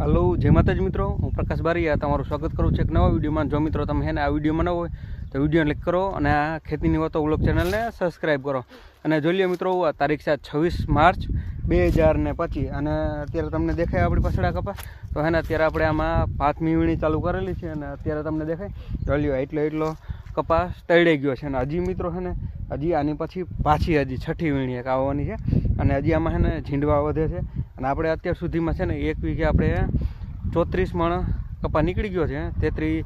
Hello, જય માતાજી મિત્રો. હું પ્રકાશ બારીયા તમારું સ્વાગત કરું છું એક નવા વિડીયોમાં. જો મિત્રો તમે હે ને આ વીડિયો ન હોય, તો વીડિયો ક્લિક કરો અને આ ખેતીની વાતો વ્લોગ ચેનલને સબસ્ક્રાઈબ કરો. અને જોઈ લ્યો મિત્રો, આ તારીખ છે છવ્વીસ માર્ચ બે હજાર ને અને અત્યારે તમને દેખાય આપણી પાછળ આ કપાસ તો હે ને અત્યારે આપણે આમાં પાંચમી વીણી ચાલુ કરેલી છે અને અત્યારે તમને દેખાય. જોઈ લો એટલો એટલો કપાસ તળાઈ ગયો છે. અને હજી મિત્રો છે ને, હજી આની પછી પાછી હજી છઠ્ઠી વીણી એક આવવાની છે. અને હજી આમાં છે ને ઝીંડવા વધે છે. અને આપણે અત્યાર સુધીમાં છે ને એક વીઘે આપણે ચોત્રીસ મણ કપા નીકળી ગયો છે. તેત્રીસ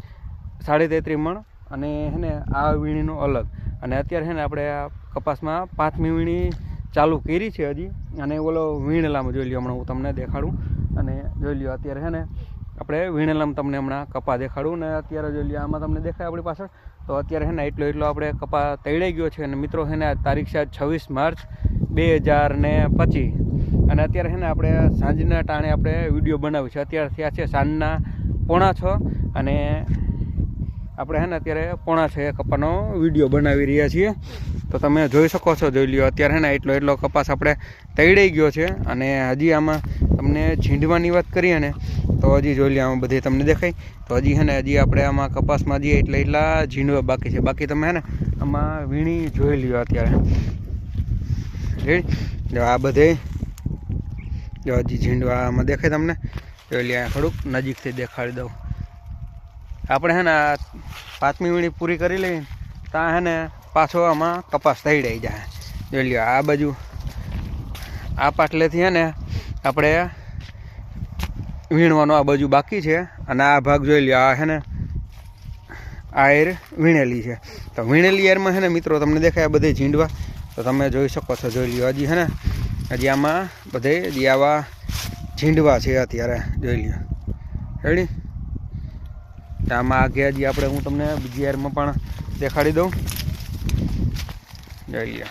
સાડી તેત્રીસ મણ. અને છે ને આ વીણીનો અલગ. અને અત્યારે છે ને આપણે આ કપાસમાં પાંચમી વીણી ચાલુ કરી છે હજી. અને ઓલો વીણેલામાં જોઈ લ્યો હમણાં હું તમને દેખાડું. અને જોઈ લ્યો અત્યારે છે ને આપણે વીણેલામાં તમને હમણાં કપા દેખાડું ને અત્યારે જો લ્યો, આમાં તમને દેખાય આપણી પાછળ. તો અત્યારે છે ને એટલો એટલો આપણે કપા તૈડાઈ ગયો છે અને મિત્રો હે ને તારીખ છે છવ્વીસ માર્ચ બે હજાર ને પચીસ. અને અત્યારે છે ને આપણે સાંજના ટાણે આપણે વીડિયો બનાવ્યું છે. અત્યારે થયા છે સાંજના પોણા છ અને આપણે હે ને અત્યારે પોણા છે કપાનો વીડિયો બનાવી રહ્યા છીએ. તો તમે જોઈ શકો છો, જોઈ લ્યો. અત્યારે છે ને એટલો એટલો કપાસ આપણે તૈડાઈ ગયો છે અને હજી આમાં તમને ઝીંડવાની વાત કરીએ ને, તો હજી જોઈ લ્યો, આમાં બધે તમને દેખાય. તો હજી છે ને હજી આપણે આમાં કપાસમાં જઈએ એટલે, એટલા ઝીંડવા બાકી છે. બાકી તમે હે ને આમાં વીણી જોઈ લ્યો અત્યારે. જો આ બધે, જો હજી ઝીંડવા આમાં દેખાય તમને. જોઈ લે થોડુંક નજીકથી દેખાડી દઉં. આપણે હે ને પાંચમી વીણી પૂરી કરી લઈ ત્યાં હે ને પાછો આમાં કપાસ થઈ જાય જોઈ લ્યો, આ બાજુ, આ પાટલેથી હે ને આપણે વીણવાનો આ બાજુ બાકી છે અને આ ભાગ જોઈ લ્યો, આ હે ને આ વીણેલી છે. તો વીણેલી એરમાં હે ને મિત્રો તમને દેખાય બધે ઝીંડવા. તો તમે જોઈ શકો છો, જોઈ લ્યો, હજી હે ને, હજી આમાં બધે હજી આવા ઝીંડવા છે અત્યારે, જોઈ લ્યો. રેડી તો આમાં આગે હજી આપણે હું તમને બીજી એરમાં પણ દેખાડી દઉં. જોઈ લ્યો.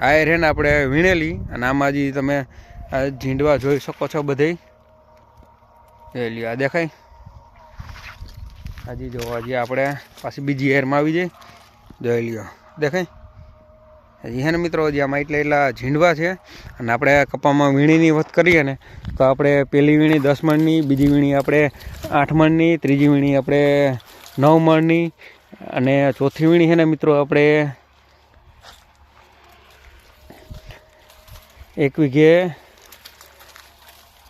આ એર ને આપણે વીણેલી અને આમાં હજી તમે ઝીંડવા જોઈ શકો છો બધે જોઈ લ્યો, આ દેખાય. હજી જો હજી આપણે પાછી બીજી એરમાં આવી જાય. જોઈ લ્યો, દેખાય? હજી મિત્રો જે આમાં એટલા એટલા ઝીંડવા છે અને આપણે કપામાં વીણીની વાત કરીએ ને, તો આપણે પહેલી વીણી દસ મણની, બીજી વીણી આપણે આઠ મણની, ત્રીજી વીણી આપણે નવ મણની અને ચોથી વીણી છે ને મિત્રો, આપણે એક વીઘે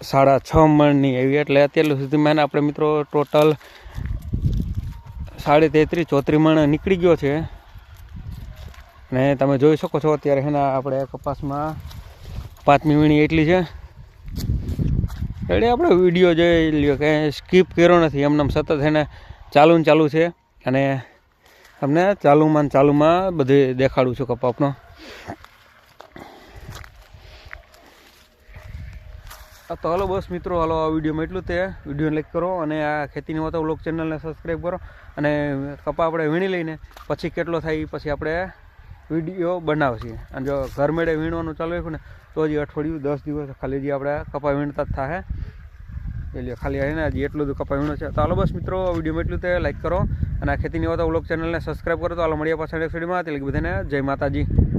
સાડા છ મણની એવી એટલે અત્યાર સુધીમાં આપણે મિત્રો, ટોટલ સાડી તેત્રીસ, ચોત્રીસ મણ નીકળી ગયો છે. ને તમે જોઈ શકો છો અત્યારે એના આપણે કપાસમાં પાંચમી વીણી એટલી છે. એટલે આપણે વીડિયો જોઈ લ્યો કે સ્કીપ કર્યો નથી. એમને એમ સતત એને ચાલુ ને ચાલુ છે. અને તમને ચાલુમાં ને ચાલુમાં બધે દેખાડું છું કપાપનો તો હલો બસ મિત્રો, હલો આ વિડીયોમાં એટલું તે વીડિયો લાઈક કરો અને આ ખેતીની વાતો બ્લોગ ચેનલને સબસ્ક્રાઈબ કરો. અને કપા આપણે વીણી લઈને પછી કેટલો થાય પછી આપણે વીડિયો બનાવશે. અને જો ઘર મેળે વીણવાનું ચાલુ રાખ્યું ને, તો જે અઠવાડિયું દસ દિવસ ખાલી જે આપણે કપા વીણતા જ થાય એટલે ખાલી એને હજી એટલું બધું કપા વીણો છે. તો હાલો બસ મિત્રો વિડીયોમાં એટલું તે લાઈક કરો. અને આ ખેતીની વાત વ્લોગ ચેનલને સબસ્ક્રાઈબ કરો તો હાલો મળ્યા પાછળ વિડીયોમાં. એટલે બધાને જય માતાજી.